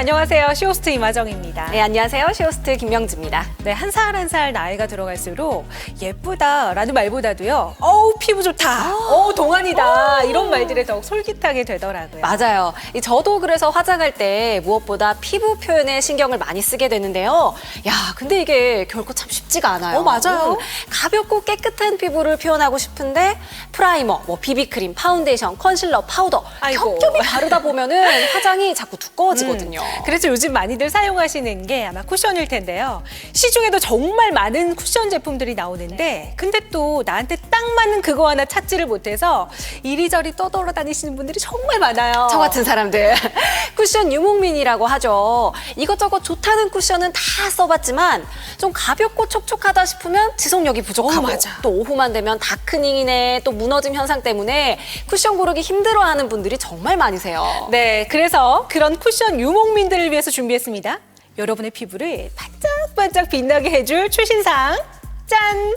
안녕하세요. 쇼호스트 이마정입니다. 네, 안녕하세요. 쇼호스트 김명지입니다. 네, 한 살 한 살 나이가 들어갈수록 예쁘다라는 말보다도요. 어우, 피부 좋다. 어우, 동안이다. 이런 말들에 더욱 솔깃하게 되더라고요. 맞아요. 이 저도 그래서 화장할 때 무엇보다 피부 표현에 신경을 많이 쓰게 되는데요. 야, 근데 이게 결코 참 쉽지가 않아요. 어, 맞아요. 음, 가볍고 깨끗한 피부를 표현하고 싶은데 프라이머, 뭐 비비크림, 파운데이션, 컨실러, 파우더 아이고. 겹겹이 바르다 보면은 화장이 자꾸 두꺼워지거든요. 음, 그래서 요즘 많이들 사용하시는 게 아마 쿠션일 텐데요. 시 중에도 정말 많은 쿠션 제품들이 나오는데 근데 또 나한테 딱 맞는 그거 하나 찾지를 못해서 이리저리 떠돌아 다니시는 분들이 정말 많아요. 저 같은 사람들 쿠션 유목민이라고 하죠. 이것저것 좋다는 쿠션은 다 써봤지만 좀 가볍고 촉촉하다 싶으면 지속력이 부족하고 어, 맞아. 또 오후만 되면 다크닝이네 또 무너짐 현상 때문에 쿠션 고르기 힘들어하는 분들이 정말 많으세요. 네, 그래서 그런 쿠션 유목민들을 위해서 준비했습니다. 여러분의 피부를 반짝반짝 빛나게 해줄 최신상. 짠!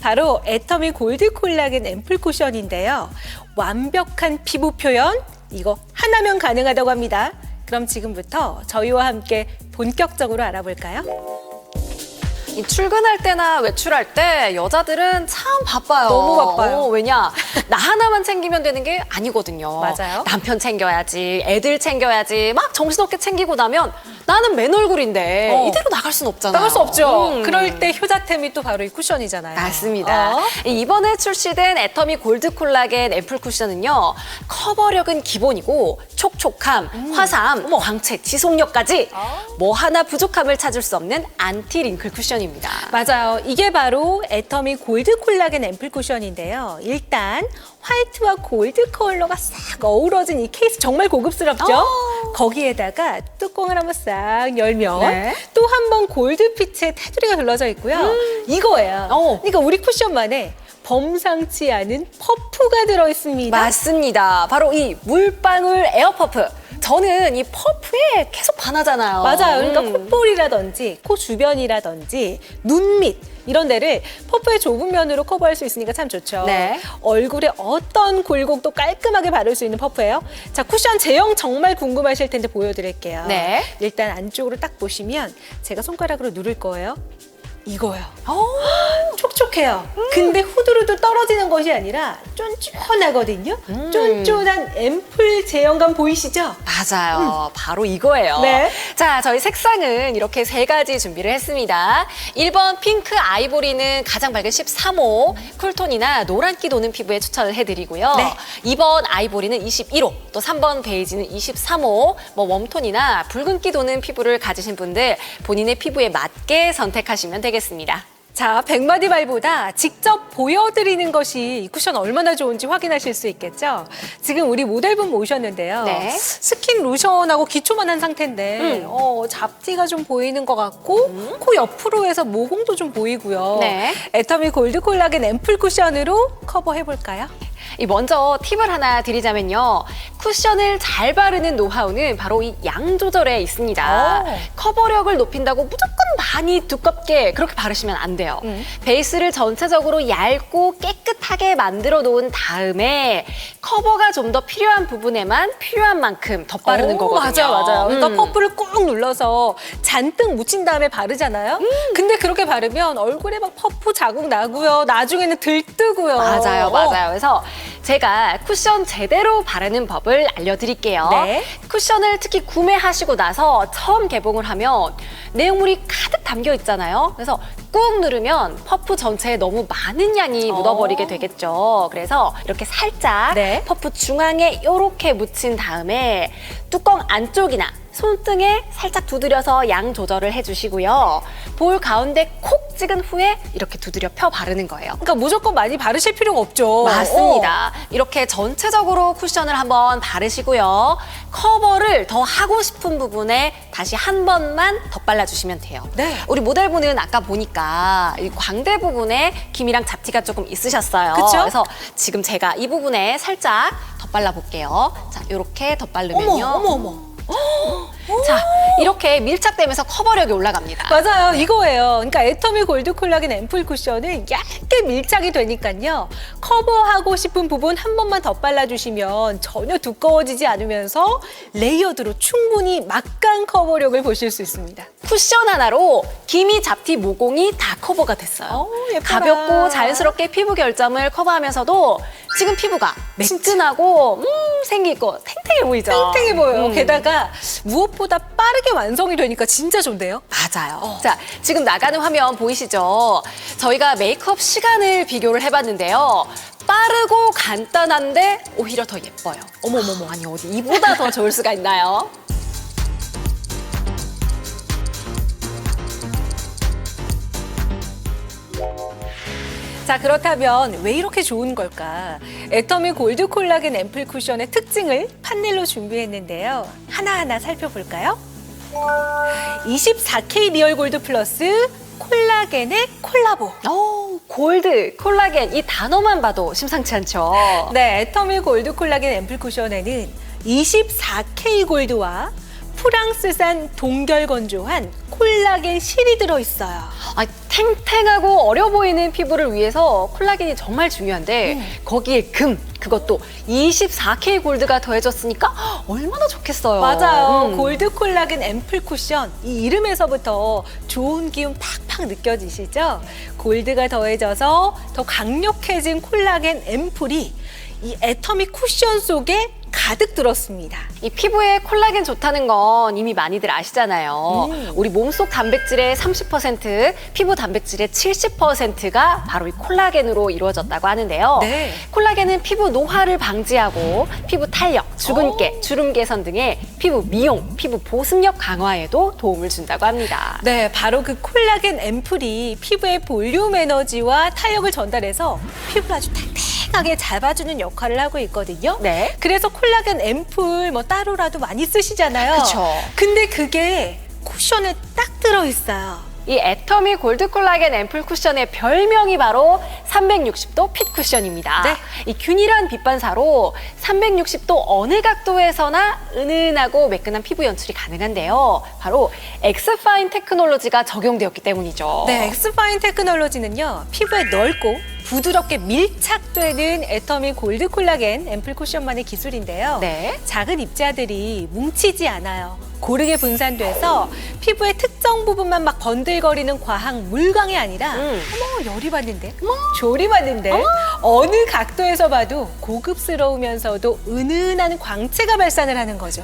바로 애터미 골드 콜라겐 앰플 쿠션인데요. 완벽한 피부 표현, 이거 하나면 가능하다고 합니다. 그럼 지금부터 저희와 함께 본격적으로 알아볼까요? 이 출근할 때나 외출할 때 여자들은 참 바빠요. 너무 바빠요. 어, 왜냐? 나 하나만 챙기면 되는 게 아니거든요. 맞아요. 남편 챙겨야지, 애들 챙겨야지, 막 정신없게 챙기고 나면 나는 맨 얼굴인데 어. 이대로 나갈 순 없잖아요. 나갈 수 없죠. 음. 그럴 때 효자템이 또 바로 이 쿠션이잖아요. 맞습니다. 어? 이번에 출시된 애터미 골드 콜라겐 앰플 쿠션은요. 커버력은 기본이고 촉촉함, 화사함, 광채, 지속력까지 어? 뭐 하나 부족함을 찾을 수 없는 안티 링클 쿠션입니다. 맞아요. 이게 바로 애터미 골드 콜라겐 앰플 쿠션인데요. 일단 화이트와 골드 컬러가 싹 어우러진 이 케이스 정말 고급스럽죠? 어. 거기에다가 뚜껑을 한번 싹 열면 네. 또한 번 골드빛의 테두리가 둘러져 있고요. 이거예요. 음. 어. 그러니까 우리 쿠션만에 범상치 않은 퍼프가 들어있습니다. 맞습니다. 바로 이 물방울 에어퍼프. 저는 이 퍼프에 계속 반하잖아요. 맞아요. 그러니까 음. 콧볼이라든지 코 주변이라든지 눈 밑 이런 데를 퍼프의 좁은 면으로 커버할 수 있으니까 참 좋죠. 네. 얼굴에 어떤 굴곡도 깔끔하게 바를 수 있는 퍼프예요. 자, 쿠션 제형 정말 궁금하실 텐데 보여드릴게요. 네. 일단 안쪽으로 딱 보시면 제가 손가락으로 누를 거예요. 이거요. 어, 촉촉해요. 음. 근데 후두루두 떨어지는 것이 아니라 쫀쫀하거든요. 음. 쫀쫀한 앰플 제형감 보이시죠? 맞아요. 바로 이거예요. 네. 자, 저희 색상은 이렇게 세 가지 준비를 했습니다. 1번 핑크 아이보리는 가장 밝은 13호, 쿨톤이나 노란기 도는 피부에 추천을 해드리고요. 네. 2번 아이보리는 21호, 또 3번 베이지는 23호, 뭐 웜톤이나 붉은기 도는 피부를 가지신 분들 본인의 피부에 맞게 선택하시면 되겠습니다. 자, 백마디 말보다 직접 보여드리는 것이 이 쿠션 얼마나 좋은지 확인하실 수 있겠죠? 지금 우리 모델분 모셨는데요. 네. 스킨 로션하고 기초만 한 상태인데, 음. 어, 잡티가 좀 보이는 것 같고, 코 옆으로 해서 모공도 좀 보이고요. 네. 애터미 골드 콜라겐 앰플 쿠션으로 커버해볼까요? 이 먼저 팁을 하나 드리자면요. 쿠션을 잘 바르는 노하우는 바로 이 양 조절에 있습니다. 오. 커버력을 높인다고 무조건 많이 두껍게 그렇게 바르시면 안 돼요. 음. 베이스를 전체적으로 얇고 깨끗하게 만들어 놓은 다음에 커버가 좀 더 필요한 부분에만 필요한 만큼 덧바르는 오, 거거든요. 맞아요, 맞아요. 그러니까 음. 퍼프를 꾹 눌러서 잔뜩 묻힌 다음에 바르잖아요. 음. 근데 그렇게 바르면 얼굴에 막 퍼프 자국 나고요. 나중에는 들뜨고요. 맞아요, 어. 맞아요. 그래서 제가 쿠션 제대로 바르는 법을 알려드릴게요. 네. 쿠션을 특히 구매하시고 나서 처음 개봉을 하면 내용물이 가득 담겨 있잖아요. 그래서 꾹 누르면 퍼프 전체에 너무 많은 양이 어. 묻어버리게 되겠죠. 그래서 이렇게 살짝 네. 퍼프 중앙에 이렇게 묻힌 다음에 뚜껑 안쪽이나 손등에 살짝 두드려서 양 조절을 해주시고요. 볼 가운데 콕 찍은 후에 이렇게 두드려 펴 바르는 거예요. 그러니까 무조건 많이 바르실 필요가 없죠. 맞습니다. 이렇게 전체적으로 쿠션을 한번 바르시고요. 커버를 더 하고 싶은 부분에 다시 한 번만 덧발라 주시면 돼요. 네. 우리 모델분은 아까 보니까 이 광대 부분에 김이랑 잡티가 조금 있으셨어요. 그쵸? 래서 지금 제가 이 부분에 살짝 덧발라 볼게요. 자, 이렇게 덧바르면요. 어머, 어머, 어머. 자, 이렇게 밀착되면서 커버력이 올라갑니다. 맞아요. 이거예요. 그러니까 애터미 골드 콜라겐 앰플 쿠션은 얇게 밀착이 되니까요. 커버하고 싶은 부분 한 번만 더 발라주시면 전혀 두꺼워지지 않으면서 레이어드로 충분히 막강 커버력을 보실 수 있습니다. 쿠션 하나로 기미 잡티 모공이 다 커버가 됐어요. 어우. 가볍고 자연스럽게 피부 결점을 커버하면서도 지금 피부가 매끈하고 음, 생기 있고 탱탱해 보이죠? 탱탱해 보여요. 음. 게다가 무엇보다 빠르게 완성이 되니까 진짜 좋은데요? 맞아요. 어. 자, 지금 나가는 화면 보이시죠? 저희가 메이크업 시간을 비교를 해봤는데요. 빠르고 간단한데 오히려 더 예뻐요. 어머머머, 아니 어디 이보다 더 좋을 수가 있나요? 자 그렇다면 왜 이렇게 좋은 걸까? 애터미 골드 콜라겐 앰플 쿠션의 특징을 판넬로 준비했는데요. 하나하나 살펴볼까요? 24K 리얼 골드 플러스 콜라겐의 콜라보. 어, 골드, 콜라겐 이 단어만 봐도 심상치 않죠? 네, 애터미 골드 콜라겐 앰플 쿠션에는 24K 골드와 프랑스산 동결 건조한 콜라겐 실이 들어있어요. 아, 탱탱하고 어려 보이는 피부를 위해서 콜라겐이 정말 중요한데 음. 거기에 금 그것도 24K 골드가 더해졌으니까 얼마나 좋겠어요. 맞아요. 음. 골드 콜라겐 앰플 쿠션 이 이름에서부터 좋은 기운 팍팍 느껴지시죠? 골드가 더해져서 더 강력해진 콜라겐 앰플이 이 애터미 쿠션 속에 가득 들었습니다. 이 피부에 콜라겐 좋다는 건 이미 많이들 아시잖아요. 음. 우리 몸속 단백질의 30%, 피부 단백질의 70%가 바로 이 콜라겐으로 이루어졌다고 하는데요. 네. 콜라겐은 피부 노화를 방지하고 피부 탄력, 주근깨, 주름 개선 등의 피부 미용, 피부 보습력 강화에도 도움을 준다고 합니다. 네, 바로 그 콜라겐 앰플이 피부의 볼륨 에너지와 탄력을 전달해서 피부를 아주 탱탱하게 잡아주는 역할을 하고 있거든요. 네. 그래서 콜라겐 앰플 뭐 따로라도 많이 쓰시잖아요. 그쵸. 근데 그게 쿠션에 딱 들어있어요. 이 애터미 골드 콜라겐 앰플 쿠션의 별명이 바로 360도 핏 쿠션입니다. 네. 이 균일한 빛 반사로 360도 어느 각도에서나 은은하고 매끈한 피부 연출이 가능한데요. 바로 엑스파인 테크놀로지가 적용되었기 때문이죠. 네, 엑스파인 테크놀로지는요, 피부에 넓고 부드럽게 밀착되는 애터미 골드 콜라겐 앰플 쿠션만의 기술인데요. 네. 작은 입자들이 뭉치지 않아요. 고르게 분산돼서 피부의 특정 부분만 막 번들거리는 과학 물광이 아니라 음. 어머 열이 받는데 조리 받는데 어느 각도에서 봐도 고급스러우면서도 은은한 광채가 발산을 하는 거죠.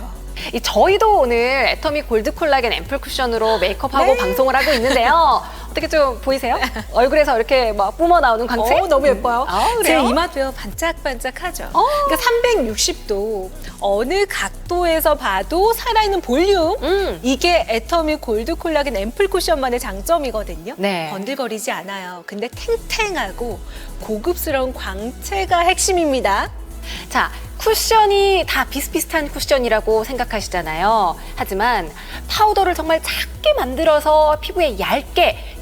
이 저희도 오늘 애터미 골드 콜라겐 앰플 쿠션으로 메이크업하고 네. 방송을 하고 있는데요. 어떻게 좀 보이세요? 얼굴에서 이렇게 막 뿜어 나오는 광채? 어, 너무 예뻐요. 아, 제 그래요? 이마도요 반짝반짝하죠. 어. 그러니까 360도 어느 각도에서 봐도 살아있는 볼륨. 음. 이게 애터미 골드 콜라겐 앰플 쿠션만의 장점이거든요. 네. 번들거리지 않아요. 근데 탱탱하고 고급스러운 광채가 핵심입니다. 자, 쿠션이 다 비슷비슷한 쿠션이라고 생각하시잖아요. 하지만 파우더를 정말 작게 만들어서 피부에 얇게 착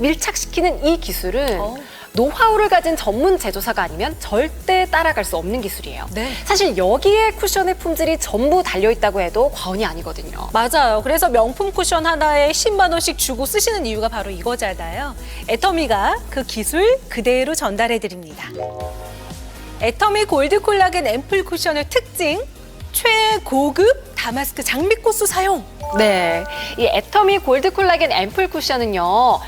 밀착시키는 이 기술은 어. 노하우를 가진 전문 제조사가 아니면 절대 따라갈 수 없는 기술이에요. 네. 사실 여기에 쿠션의 품질이 전부 달려 있다고 해도 과언이 아니거든요. 맞아요. 그래서 명품 쿠션 하나에 10만 원씩 주고 쓰시는 이유가 바로 이거잖아요. 애터미가 그 기술 그대로 전달해 드립니다. 애터미 골드 콜라겐 앰플 쿠션의 특징 최고급 다마스크 장미꽃수 사용. 네. 이 애터미 골드 콜라겐 앰플 쿠션은요.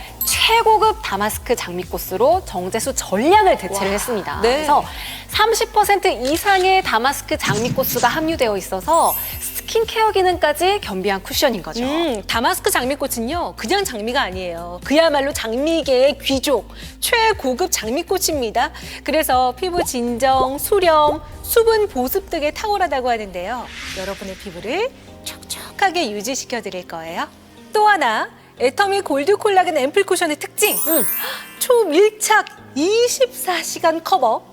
최고급 다마스크 장미꽃으로 정제수 전량을 대체를 와, 했습니다. 네. 그래서 30% 이상의 다마스크 장미꽃수가 함유되어 있어서 스킨케어 기능까지 겸비한 쿠션인 거죠. 음, 다마스크 장미꽃은요, 그냥 장미가 아니에요. 그야말로 장미계의 귀족, 최고급 장미꽃입니다. 그래서 피부 진정, 수렴, 수분 보습 등에 탁월하다고 하는데요. 여러분의 피부를 촉촉하게 유지시켜 드릴 거예요. 또 하나, 애터미 골드 콜라겐 앰플 쿠션의 특징. 음. 초밀착 24시간 커버,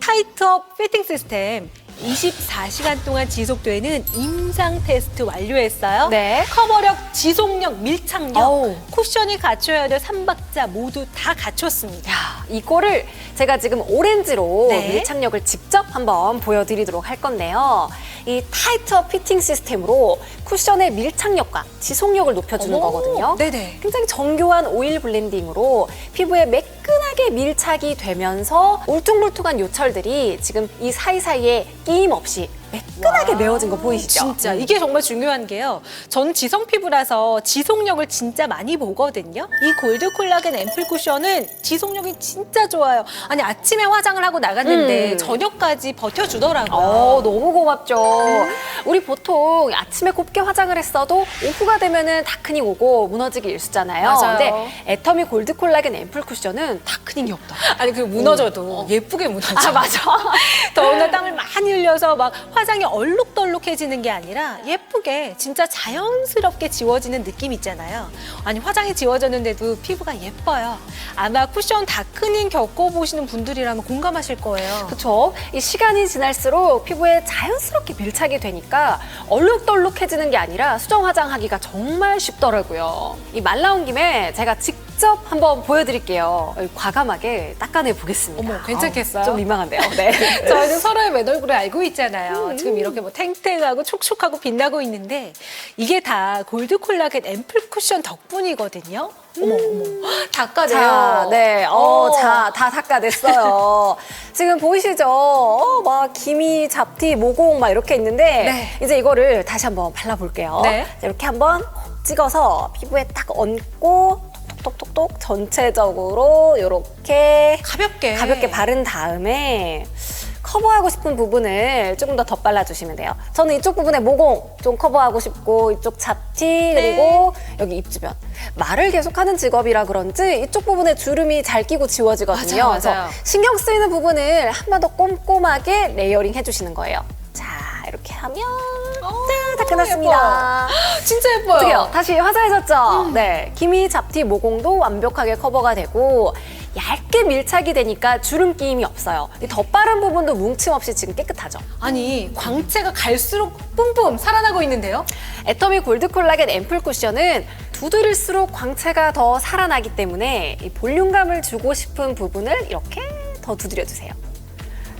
타이트업 피팅 시스템, 24시간 동안 지속되는 임상 테스트 완료했어요. 네. 커버력, 지속력, 밀착력, 어우. 쿠션이 갖춰야 될 3박자 모두 다 갖췄습니다. 야, 이거를 제가 지금 오렌지로 네. 밀착력을 직접 한번 보여드리도록 할 건데요. 이 타이터 피팅 시스템으로 쿠션의 밀착력과 지속력을 높여주는 어머, 거거든요. 네네. 굉장히 정교한 오일 블렌딩으로 피부에 매끈 하게 밀착이 되면서 울퉁불퉁한 요철들이 지금 이 사이사이에 끼임 없이 매끈하게 와, 메워진 거 보이시죠? 진짜 음. 이게 정말 중요한 게요. 전 지성 피부라서 지속력을 진짜 많이 보거든요. 이 골드 콜라겐 앰플 쿠션은 지속력이 진짜 좋아요. 아니 아침에 화장을 하고 나갔는데 음. 저녁까지 버텨주더라고요. 어, 너무 고맙죠. 우리 보통 아침에 곱게 화장을 했어도 오후가 되면은 다크닝 오고 무너지기 일수잖아요. 맞아요. 근데 애터미 골드 콜라겐 앰플 쿠션은 다크닝이 없다. 아니 그 무너져도 예쁘게 무너져. 아, 맞아. 더운 날 땀을 많이 흘려서 막 화장이 얼룩덜룩해지는 게 아니라 예쁘게 진짜 자연스럽게 지워지는 느낌 있잖아요. 아니 화장이 지워졌는데도 피부가 예뻐요. 아마 쿠션 다크닝 겪어보시는 분들이라면 공감하실 거예요. 그렇죠. 이 시간이 지날수록 피부에 자연스럽게 밀착이 되니까 얼룩덜룩해지는 게 아니라 수정 화장하기가 정말 쉽더라고요. 이 말 나온 김에 제가 직접 한번 보여드릴게요. 과감하게 닦아내 보겠습니다. 어머, 괜찮겠어요? 어, 좀 민망한데요. 네. 저희는 서로의 맨 얼굴을 알고 있잖아요. 지금 이렇게 뭐 탱탱하고 촉촉하고 빛나고 있는데 이게 다 골드 콜라겐 앰플 쿠션 덕분이거든요. 어머 어머 닦아내요. 자, 네. 어, 어. 자, 다 닦아냈어요. 지금 보이시죠? 어, 막 기미, 잡티, 모공 막 이렇게 있는데 네. 이제 이거를 다시 한번 발라볼게요. 네. 자, 이렇게 한번 콕 찍어서 피부에 딱 얹고 톡톡톡톡 전체적으로 이렇게 가볍게 가볍게 바른 다음에 커버하고 싶은 부분을 조금 더 덧발라 주시면 돼요. 저는 이쪽 부분에 모공 좀 커버하고 싶고 이쪽 잡티 그리고 여기 입 주변 말을 계속하는 직업이라 그런지 이쪽 부분에 주름이 잘 끼고 지워지거든요. 맞아요, 그래서. 신경 쓰이는 부분을 한 번 더 꼼꼼하게 레이어링 해주시는 거예요. 자 이렇게 하면 짠, 다 끝났습니다. 진짜 예뻐요. 어떻게요? 다시 화사해졌죠? 네. 기미, 잡티, 모공도 완벽하게 커버가 되고 얇게 밀착이 되니까 주름 끼임이 없어요. 이 덧바른 부분도 뭉침 없이 지금 깨끗하죠. 아니 광채가 갈수록 뿜뿜 살아나고 있는데요. 애터미 골드 콜라겐 앰플 쿠션은 두드릴수록 광채가 더 살아나기 때문에 이 볼륨감을 주고 싶은 부분을 이렇게 더 두드려 주세요.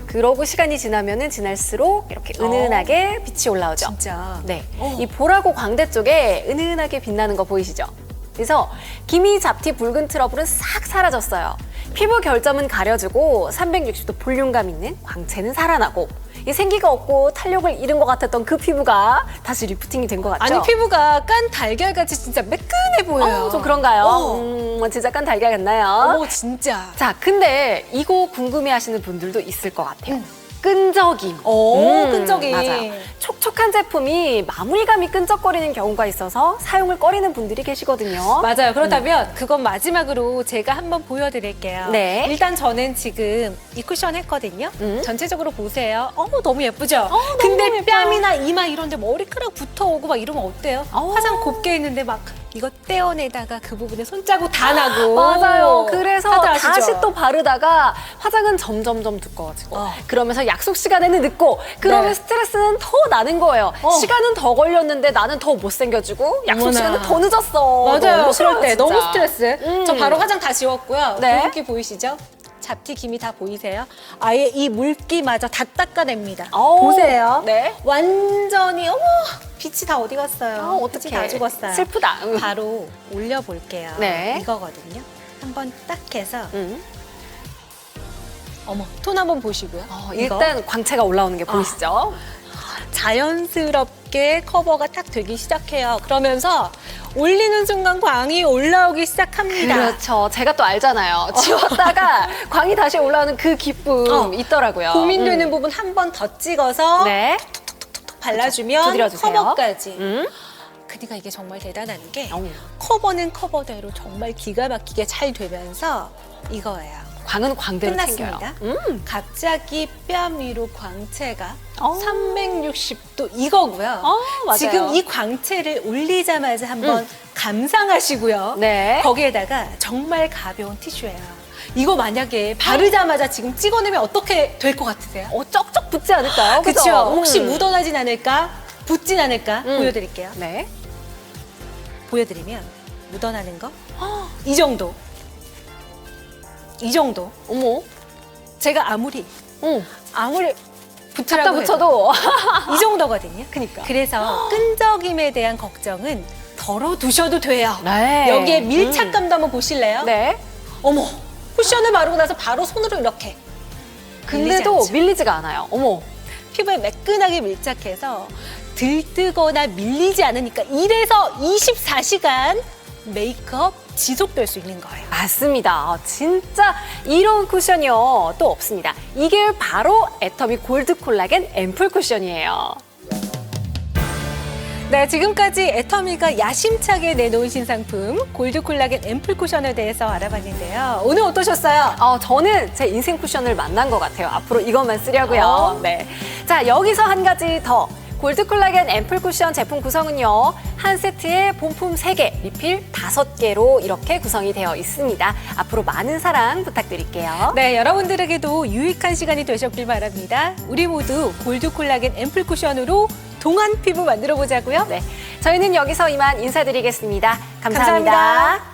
그러고 시간이 지나면은 지날수록 이렇게 은은하게 빛이 올라오죠. 진짜. 네. 어. 이 볼하고 광대 쪽에 은은하게 빛나는 거 보이시죠? 그래서 기미, 잡티, 붉은 트러블은 싹 사라졌어요. 피부 결점은 가려주고 360도 볼륨감 있는 광채는 살아나고 이 생기가 없고 탄력을 잃은 것 같았던 그 피부가 다시 리프팅이 된 것 같죠? 아니 피부가 깐 달걀같이 진짜 매끈해 보여요. 어, 좀 그런가요? 어. 음, 진짜 깐 달걀 같나요? 어머 진짜. 자, 근데 이거 궁금해하시는 분들도 있을 것 같아요. 음. 끈적임. 오, 음, 끈적임. 맞아요. 촉촉한 제품이 마무리감이 끈적거리는 경우가 있어서 사용을 꺼리는 분들이 계시거든요. 맞아요. 그렇다면 그건 마지막으로 제가 한번 보여드릴게요. 네. 일단 저는 지금 이 쿠션 했거든요. 음. 전체적으로 보세요. 어머 너무 예쁘죠? 너무 근데 예뻐요. 뺨이나 이마 이런데 머리카락 붙어오고 막 이러면 어때요? 어. 화장 곱게 했는데 막 이거 떼어내다가 그 부분에 손자국 다 나고. 맞아요. 그래서 다들 아시죠? 다시 또 바르다가 화장은 점점점 두꺼워지고 어. 그러면서 약속 시간에는 늦고 그러면 네. 스트레스는 더 나는 거예요. 어. 시간은 더 걸렸는데 나는 더 못생겨지고 약속 어머나. 시간은 더 늦었어. 맞아요. 너무 싫어요, 그럴 때 진짜. 너무 스트레스. 음. 저 바로 화장 다 지웠고요. 네. 붉은기 보이시죠? 잡티 김이 다 보이세요? 아예 이 물기마저 다 닦아냅니다. 어우, 보세요. 네. 완전히 어머 빛이 다 어디 갔어요? 아. 빛이 다 죽었어요. 슬프다. 음. 바로 올려볼게요. 네. 이거거든요. 한번 딱 해서 음. 어머 톤 한번 보시고요. 어, 일단 광채가 올라오는 게 보이시죠? 자연스럽게 커버가 딱 되기 시작해요. 그러면서 올리는 순간 광이 올라오기 시작합니다. 그렇죠. 제가 또 알잖아요. 지웠다가 광이 다시 올라오는 그 기쁨 어. 있더라고요. 고민되는 부분 한 번 더 찍어서 음. 네. 발라주면 두드려주세요. 커버까지. 음. 그러니까 이게 정말 대단한 게 어우. 커버는 커버대로 정말 기가 막히게 잘 되면서 이거예요. 광은 광대로 끝났습니다. 챙겨요. 음. 갑자기 뺨 위로 광채가 어. 360도 이거고요. 어, 맞아요. 지금 이 광채를 올리자마자 한번 감상하시고요. 네. 거기에다가 정말 가벼운 티슈예요. 이거 만약에 바르자마자 지금 찍어내면 어떻게 될 것 같으세요? 어, 쩍쩍 붙지 않을까요? 그렇죠. 혹시 음. 묻어나진 않을까? 붙진 않을까? 음. 보여드릴게요. 네. 보여드리면 묻어나는 거 이 정도. 이 정도. 어머. 제가 아무리 응. 아무리 해도 붙여도. 이 정도거든요. 그니까. 그래서 끈적임에 대한 걱정은 덜어두셔도 돼요. 네. 여기에 밀착감도 한번 보실래요? 네. 어머, 쿠션을 바르고 나서 바로 손으로 이렇게. 근데도 밀리지 않죠. 밀리지가 않아요. 어머. 피부에 매끈하게 밀착해서 들뜨거나 밀리지 않으니까 이래서 24시간 메이크업 지속될 수 있는 거예요. 맞습니다. 진짜 이런 쿠션이요. 또 없습니다. 이게 바로 애터미 골드 콜라겐 앰플 쿠션이에요. 네, 지금까지 애터미가 야심차게 내놓은 신상품 골드 콜라겐 앰플 쿠션에 대해서 알아봤는데요. 오늘 어떠셨어요? 어, 저는 제 인생 쿠션을 만난 것 같아요. 앞으로 이것만 쓰려고요. 어. 네. 자, 여기서 한 가지 더. 골드 콜라겐 앰플 쿠션 제품 구성은요. 한 세트에 본품 3개, 리필 5개로 이렇게 구성이 되어 있습니다. 앞으로 많은 사랑 부탁드릴게요. 네, 여러분들에게도 유익한 시간이 되셨길 바랍니다. 우리 모두 골드 콜라겐 앰플 쿠션으로 동안 피부 만들어 보자고요. 네. 저희는 여기서 이만 인사드리겠습니다 감사합니다. 감사합니다.